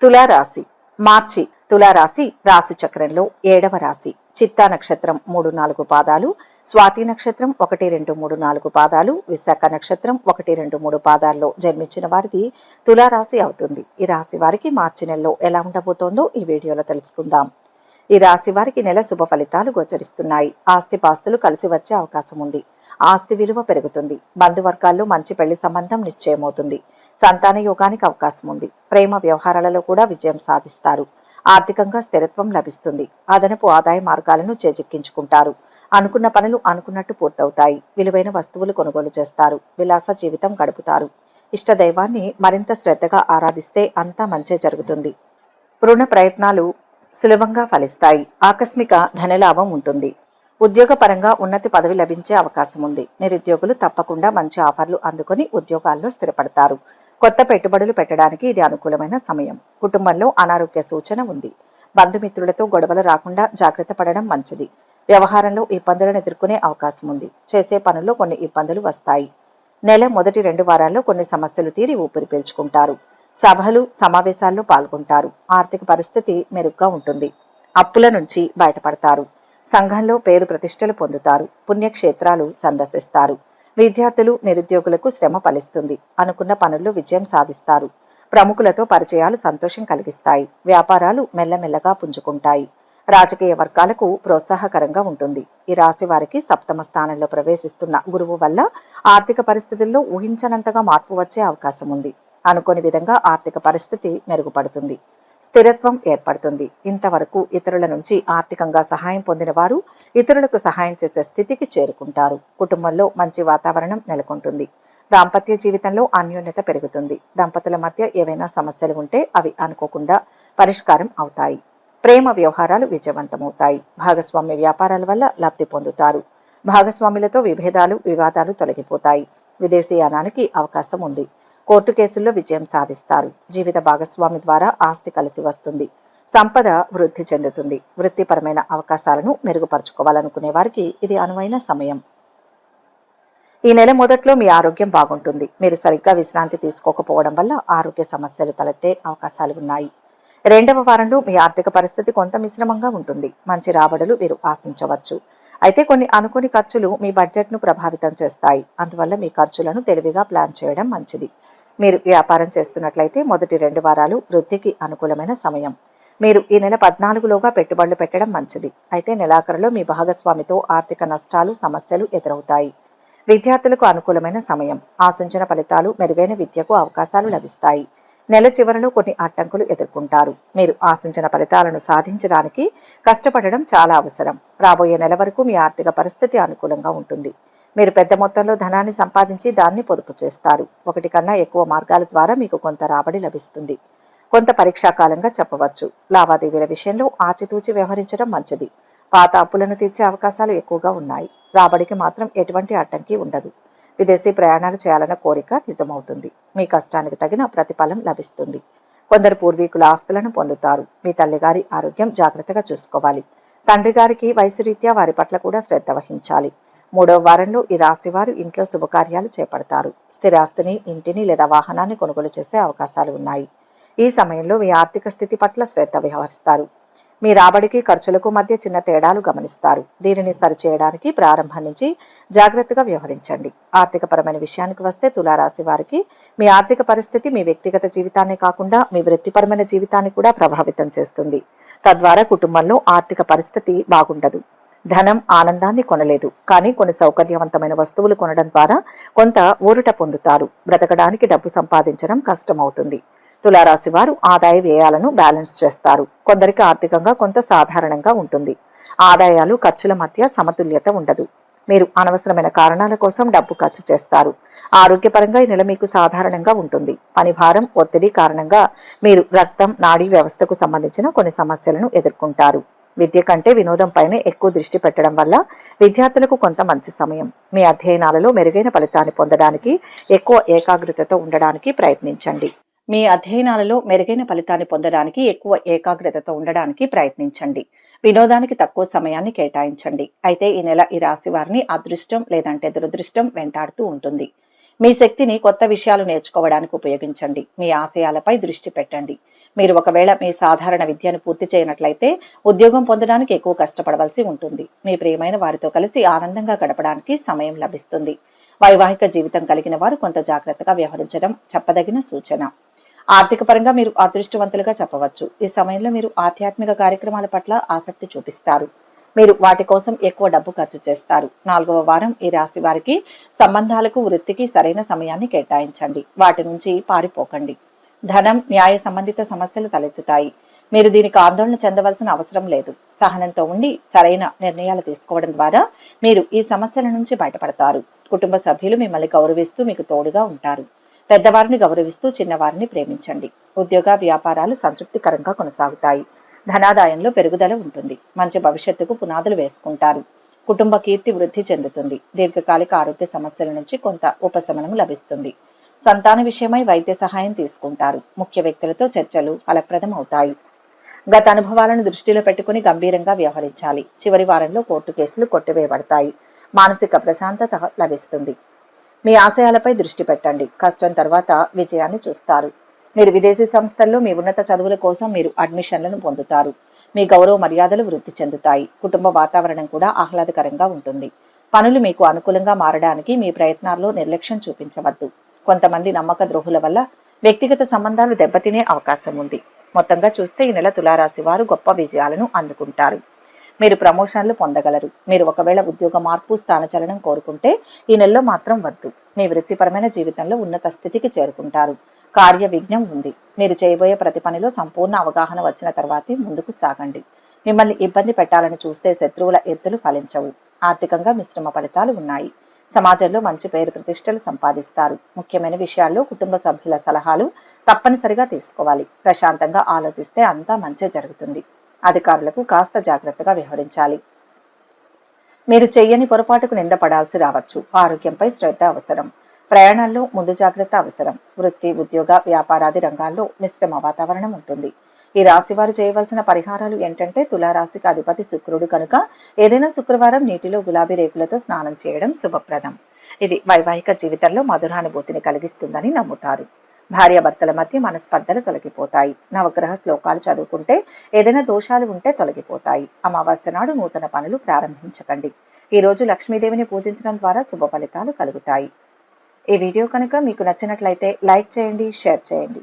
తులారాశి మార్చి తులారాశి రాశి చక్రంలో ఏడవ రాశి. చిత్తా నక్షత్రం మూడు నాలుగు పాదాలు స్వాతి నక్షత్రం ఒకటి రెండు మూడు నాలుగు పాదాలు విశాఖ నక్షత్రం ఒకటి రెండు మూడు పాదాల్లో జన్మించిన వారిది తులారాశి అవుతుంది. ఈ రాశి వారికి మార్చి నెలలో ఎలా ఉండబోతోందో ఈ వీడియోలో తెలుసుకుందాం. ఈ రాశి వారికి నెల శుభ ఫలితాలు గోచరిస్తున్నాయి. ఆస్తి పాస్తులు కలిసి వచ్చే అవకాశం ఉంది. ఆస్తి విలువ పెరుగుతుంది. బంధువర్గాల్లో మంచి పెళ్ళి సంబంధం నిశ్చయమవుతుంది. సంతాన యోగానికి అవకాశం ఉంది. ప్రేమ వ్యవహారాలలో కూడా విజయం సాధిస్తారు. ఆర్థికంగా స్థిరత్వం లభిస్తుంది. అదనపు ఆదాయ మార్గాలను చేజిక్కించుకుంటారు. అనుకున్న పనులు అనుకున్నట్టు పూర్తవుతాయి. విలువైన వస్తువులు కొనుగోలు చేస్తారు. విలాస జీవితం గడుపుతారు. ఇష్ట దైవాన్ని మరింత శ్రద్ధగా ఆరాధిస్తే అంతా మంచే జరుగుతుంది. రుణ ప్రయత్నాలు సులభంగా ఫలిస్తాయి. ఆకస్మిక ధనలాభం ఉంటుంది. ఉద్యోగపరంగా ఉన్నతి పదవి లభించే అవకాశం ఉంది. నిరుద్యోగులు తప్పకుండా మంచి ఆఫర్లు అందుకొని ఉద్యోగాల్లో స్థిరపడతారు. కొత్త పెట్టుబడులు పెట్టడానికి ఇది అనుకూలమైన సమయం. కుటుంబంలో అనారోగ్య సూచన ఉంది. బంధుమిత్రులతో గొడవలు రాకుండా జాగ్రత్త పడడం మంచిది. వ్యవహారంలో ఇబ్బందులను ఎదుర్కొనే అవకాశం ఉంది. చేసే పనుల్లో కొన్ని ఇబ్బందులు వస్తాయి. నెల మొదటి రెండు వారాల్లో కొన్ని సమస్యలు తీరి ఊపిరి పీల్చుకుంటారు. సభలు సమావేశాల్లో పాల్గొంటారు. ఆర్థిక పరిస్థితి మెరుగ్గా ఉంటుంది. అప్పుల నుంచి బయటపడతారు. సంఘంలో పేరు ప్రతిష్టలు పొందుతారు. పుణ్యక్షేత్రాలు సందర్శిస్తారు. విద్యార్థులు నిరుద్యోగులకు శ్రమ ఫలిస్తుంది. అనుకున్న పనుల్లో విజయం సాధిస్తారు. ప్రముఖులతో పరిచయాలు సంతోషం కలిగిస్తాయి. వ్యాపారాలు మెల్లమెల్లగా పుంజుకుంటాయి. రాజకీయ వర్గాలకు ప్రోత్సాహకరంగా ఉంటుంది. ఈ రాశి వారికి సప్తమ స్థానంలో ప్రవేశిస్తున్న గురువు వల్ల ఆర్థిక పరిస్థితుల్లో ఊహించనంతగా మార్పు వచ్చే అవకాశం ఉంది. అనుకోని విధంగా ఆర్థిక పరిస్థితి మెరుగుపడుతుంది. స్థిరత్వం ఏర్పడుతుంది. ఇంతవరకు ఇతరుల నుంచి ఆర్థికంగా సహాయం పొందిన వారు ఇతరులకు సహాయం చేసే స్థితికి చేరుకుంటారు. కుటుంబంలో మంచి వాతావరణం నెలకొంటుంది. దాంపత్య జీవితంలో అన్యోన్యత పెరుగుతుంది. దంపతుల మధ్య ఏవైనా సమస్యలు ఉంటే అవి అనుకోకుండా పరిష్కారం అవుతాయి. ప్రేమ వ్యవహారాలు విజయవంతమవుతాయి. భాగస్వామ్య వ్యాపారాల వల్ల లబ్ధి పొందుతారు. భాగస్వాములతో విభేదాలు వివాదాలు తొలగిపోతాయి. విదేశీయానానికి అవకాశం ఉంది. కోర్టు కేసుల్లో విజయం సాధిస్తారు. జీవిత భాగస్వామి ద్వారా ఆస్తి కలిసి వస్తుంది. సంపద వృద్ధి చెందుతుంది. వృత్తిపరమైన అవకాశాలను మెరుగుపరుచుకోవాలనుకునే వారికి ఇది అనువైన సమయం. ఈ నెల మొదట్లో మీ ఆరోగ్యం బాగుంటుంది. మీరు సరిగ్గా విశ్రాంతి తీసుకోకపోవడం వల్ల ఆరోగ్య సమస్యలు తలెత్తే అవకాశాలు ఉన్నాయి. రెండవ వారంలో మీ ఆర్థిక పరిస్థితి కొంత మిశ్రమంగా ఉంటుంది. మంచి రాబడులు మీరు ఆశించవచ్చు. అయితే కొన్ని అనుకోని ఖర్చులు మీ బడ్జెట్ను ప్రభావితం చేస్తాయి. అందువల్ల మీ ఖర్చులను తెలివిగా ప్లాన్ చేయడం మంచిది. మీరు వ్యాపారం చేస్తున్నట్లయితే మొదటి రెండు వారాలు వృద్ధికి అనుకూలమైన సమయం. మీరు ఈ నెల పద్నాలుగులోగా పెట్టుబడులు పెట్టడం మంచిది. అయితే నెలాఖరులో మీ భాగస్వామితో ఆర్థిక నష్టాలు సమస్యలు ఎదురవుతాయి. విద్యార్థులకు అనుకూలమైన సమయం. ఆశించిన ఫలితాలు మెరుగైన విద్యకు అవకాశాలు లభిస్తాయి. నెల చివరలో కొన్ని అడ్డంకులు ఎదుర్కొంటారు. మీరు ఆశించిన ఫలితాలను సాధించడానికి కష్టపడడం చాలా అవసరం. రాబోయే నెల వరకు మీ ఆర్థిక పరిస్థితి అనుకూలంగా ఉంటుంది. మీరు పెద్ద మొత్తంలో ధనాన్ని సంపాదించి దాన్ని పొదుపు చేస్తారు. ఒకటి కన్నా ఎక్కువ మార్గాల ద్వారా మీకు కొంత రాబడి లభిస్తుంది. కొంత పరీక్షాకాలంగా చెప్పవచ్చు. లావాదేవీల విషయంలో ఆచితూచి వ్యవహరించడం మంచిది. పాత అప్పులను తీర్చే అవకాశాలు ఎక్కువగా ఉన్నాయి. రాబడికి మాత్రం ఎటువంటి అడ్డంకి ఉండదు. విదేశీ ప్రయాణాలు చేయాలన్న కోరిక నిజమవుతుంది. మీ కష్టానికి తగిన ప్రతిఫలం లభిస్తుంది. కొందరు పూర్వీకుల ఆస్తులను పొందుతారు. మీ తల్లిగారి ఆరోగ్యం జాగ్రత్తగా చూసుకోవాలి. తండ్రి గారికి వయసు రీత్యా వారి పట్ల కూడా శ్రద్ధ వహించాలి. మూడవ వారంలో ఈ రాశివారు ఇంట్లో శుభకార్యాలు చేపడతారు. స్థిరాస్తిని ఇంటిని లేదా వాహనాన్ని కొనుగోలు చేసే అవకాశాలు ఉన్నాయి. ఈ సమయంలో మీ ఆర్థిక స్థితి పట్ల శ్రద్ధ వ్యవహరిస్తారు. మీ రాబడికి ఖర్చులకు మధ్య చిన్న తేడాలు గమనిస్తారు. దీనిని సరిచేయడానికి ప్రారంభం నుంచి జాగ్రత్తగా వ్యవహరించండి. ఆర్థికపరమైన విషయానికి వస్తే తులారాశి వారికి మీ ఆర్థిక పరిస్థితి మీ వ్యక్తిగత జీవితాన్ని కాకుండా మీ వృత్తిపరమైన జీవితాన్ని కూడా ప్రభావితం చేస్తుంది. తద్వారా కుటుంబంలో ఆర్థిక పరిస్థితి బాగుండదు. ధనం ఆనందాన్ని కొనలేదు. కానీ కొన్ని సౌకర్యవంతమైన వస్తువులు కొనడం ద్వారా కొంత ఊరట పొందుతారు. బ్రతకడానికి డబ్బు సంపాదించడం కష్టమవుతుంది. తులారాశి వారు ఆదాయ వ్యయాలను బ్యాలెన్స్ చేస్తారు. కొందరికి ఆర్థికంగా కొంత సాధారణంగా ఉంటుంది. ఆదాయాలు ఖర్చుల మధ్య సమతుల్యత ఉండదు. మీరు అనవసరమైన కారణాల కోసం డబ్బు ఖర్చు చేస్తారు. ఆరోగ్యపరంగా ఈ నెల మీకు సాధారణంగా ఉంటుంది. పని భారం ఒత్తిడి కారణంగా మీరు రక్తం నాడీ వ్యవస్థకు సంబంధించిన కొన్ని సమస్యలను ఎదుర్కొంటారు. విద్య కంటే వినోదం పైనే ఎక్కువ దృష్టి పెట్టడం వల్ల విద్యార్థులకు కొంత మంచి సమయం. మీ అధ్యయనాలలో మెరుగైన ఫలితాన్ని పొందడానికి ఎక్కువ ఏకాగ్రతతో ఉండడానికి ప్రయత్నించండి. మీ అధ్యయనాలలో మెరుగైన ఫలితాన్ని పొందడానికి ఎక్కువ ఏకాగ్రతతో ఉండడానికి ప్రయత్నించండి. వినోదానికి తక్కువ సమయాన్ని కేటాయించండి. అయితే ఈ నెల ఈ రాశి వారిని అదృష్టం లేదంటే దురదృష్టం వెంటాడుతూ ఉంటుంది. మీ శక్తిని కొత్త విషయాలు నేర్చుకోవడానికి ఉపయోగించండి. మీ ఆశయాలపై దృష్టి పెట్టండి. మీరు ఒకవేళ మీ సాధారణ విద్యను పూర్తి చేయనట్లయితే ఉద్యోగం పొందడానికి ఎక్కువ కష్టపడవలసి ఉంటుంది. మీ ప్రియమైన వారితో కలిసి ఆనందంగా గడపడానికి సమయం లభిస్తుంది. వైవాహిక జీవితం కలిగిన వారు కొంత జాగ్రత్తగా వ్యవహరించడం చెప్పదగిన సూచన. ఆర్థిక పరంగా మీరు అదృష్టవంతులుగా చెప్పవచ్చు. ఈ సమయంలో మీరు ఆధ్యాత్మిక కార్యక్రమాల పట్ల ఆసక్తి చూపిస్తారు. మీరు వాటి కోసం ఎక్కువ డబ్బు ఖర్చు చేస్తారు. నాలుగవ వారం ఈ రాశి వారికి సంబంధాలకు వృత్తికి సరైన సమయాన్ని కేటాయించండి. వాటి నుంచి పారిపోకండి. ధనం న్యాయ సంబంధిత సమస్యలు తలెత్తుతాయి. మీరు దీనికి ఆందోళన చెందవలసిన అవసరం లేదు. సహనంతో ఉండి సరైన నిర్ణయాలు తీసుకోవడం ద్వారా మీరు ఈ సమస్యల నుంచి బయటపడతారు. కుటుంబ సభ్యులు మిమ్మల్ని గౌరవిస్తూ మీకు తోడుగా ఉంటారు. పెద్దవారిని గౌరవిస్తూ చిన్నవారిని ప్రేమించండి. ఉద్యోగ వ్యాపారాలు సంతృప్తికరంగా కొనసాగుతాయి. ధనాదాయంలో పెరుగుదల ఉంటుంది. మంచి భవిష్యత్తుకు పునాదులు వేసుకుంటారు. కుటుంబ కీర్తి వృద్ధి చెందుతుంది. దీర్ఘకాలిక ఆరోగ్య సమస్యల నుంచి కొంత ఉపశమనం లభిస్తుంది. సంతాన విషయమై వైద్య సహాయం తీసుకుంటారు. ముఖ్య వ్యక్తులతో చర్చలు ఫలప్రదం అవుతాయి గత అనుభవాలను దృష్టిలో పెట్టుకుని గంభీరంగా వ్యవహరించాలి. చివరి వారంలో కోర్టు కేసులు కొట్టివేయబడతాయి. మానసిక ప్రశాంతత లభిస్తుంది. మీ ఆశయాలపై దృష్టి పెట్టండి. కష్టం తర్వాత విజయాన్ని చూస్తారు. మీరు విదేశీ సంస్థల్లో మీ ఉన్నత చదువుల కోసం మీరు అడ్మిషన్లను పొందుతారు. మీ గౌరవ మర్యాదలు వృద్ధి చెందుతాయి. కుటుంబ వాతావరణం కూడా ఆహ్లాదకరంగా ఉంటుంది. పనులు మీకు అనుకూలంగా మారడానికి మీ ప్రయత్నాల్లో నిర్లక్ష్యం చూపించవద్దు. కొంతమంది నమ్మక ద్రోహుల వల్ల వ్యక్తిగత సంబంధాలు దెబ్బతినే అవకాశం ఉంది. మొత్తంగా చూస్తే ఈ నెల తులారాశి వారు గొప్ప విజయాలను అందుకుంటారు. మీరు ప్రమోషన్లు పొందగలరు. మీరు ఒకవేళ ఉద్యోగ మార్పు స్థానచలనం కోరుకుంటే ఈ నెలలో మాత్రం వద్దు. మీ వృత్తిపరమైన జీవితంలో ఉన్నత స్థితికి చేరుకుంటారు. కార్య విఘ్నం ఉంది. మీరు చేయబోయే ప్రతి పనిలో సంపూర్ణ అవగాహన వచ్చిన తర్వాతే ముందుకు సాగండి. మిమ్మల్ని ఇబ్బంది పెట్టాలని చూస్తే శత్రువుల ఎత్తులు ఫలించవు. ఆర్థికంగా మిశ్రమ ఫలితాలు ఉన్నాయి. సమాజంలో మంచి పేరు ప్రతిష్టలు సంపాదిస్తారు. ముఖ్యమైన విషయాల్లో కుటుంబ సభ్యుల సలహాలు తప్పనిసరిగా తీసుకోవాలి. ప్రశాంతంగా ఆలోచిస్తే అంతా మంచి జరుగుతుంది. అధికారులకు కాస్త జాగ్రత్తగా వ్యవహరించాలి. మీరు చెయ్యని పొరపాటుకు నిందపడాల్సి రావచ్చు. ఆరోగ్యంపై శ్రద్ధ అవసరం. ప్రయాణాల్లో ముందు జాగ్రత్త అవసరం. వృత్తి ఉద్యోగ వ్యాపారాది రంగాల్లో మిశ్రమ వాతావరణం ఉంటుంది. ఈ రాశి వారు చేయవలసిన పరిహారాలు ఏంటంటే తులారాశికి అధిపతి శుక్రుడు కనుక ఏదైనా శుక్రవారం నీటిలో గులాబీ రేకులతో స్నానం చేయడం శుభప్రదం. ఇది వైవాహిక జీవితంలో మధురానుభూతిని కలిగిస్తుందని నమ్ముతారు. భార్యాభర్తల మధ్య మనస్పర్ధలు తొలగిపోతాయి. నవగ్రహ శ్లోకాలు చదువుకుంటే ఏదైనా దోషాలు ఉంటే తొలగిపోతాయి. అమావాస్య నాడు నూతన పనులు ప్రారంభించకండి. ఈ రోజు లక్ష్మీదేవిని పూజించడం ద్వారా శుభ ఫలితాలు కలుగుతాయి. ఈ వీడియో కనుక మీకు నచ్చినట్లయితే లైక్ చేయండి షేర్ చేయండి.